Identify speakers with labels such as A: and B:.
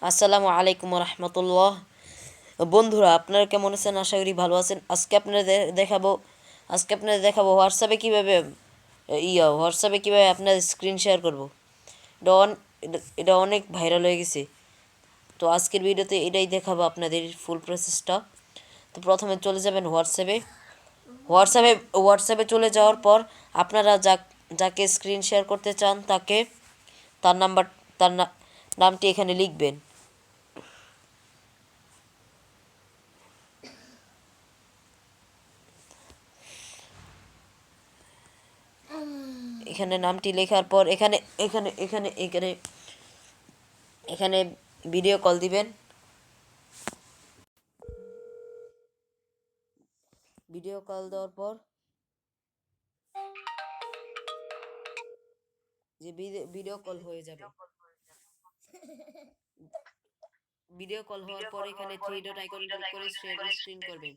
A: আসসালামু আলাইকুম রহমতুল্লাহ। বন্ধুরা, আপনারা কেমন আছেন? আশা করি ভালো আছেন। আজকে আপনাদের দেখাবো, আজকে আপনাদের দেখাবো হোয়াটসঅ্যাপে কীভাবে ইয়া হোয়াটসঅ্যাপে কীভাবে আপনাদের স্ক্রিন শেয়ার করব। এটা অন এটা- অনেক ভাইরাল হয়ে গেছে। তো আজকের ভিডিওতে এটাই দেখাবো আপনাদের ফুল প্রসেসটা তো প্রথমে চলে যাবেন হোয়াটসঅ্যাপে হোয়াটসঅ্যাপে হোয়াটসঅ্যাপে চলে যাওয়ার পর আপনারা যা যাকে স্ক্রিন শেয়ার করতে চান তাকে, তার নাম্বার তার নামটি এখানে লিখবেন। এখানে নামটি লেখার পর এখানে এখানে এখানে এখানে এখানে ভিডিও কল দিবেন। ভিডিও কল দেওয়ার পর যে ভিডিও কল হয়ে যাবে। ভিডিও কল হওয়ার পর এখানে থ্রি ডট আইকন ক্লিক করে শেয়ার স্ক্রিন করবেন।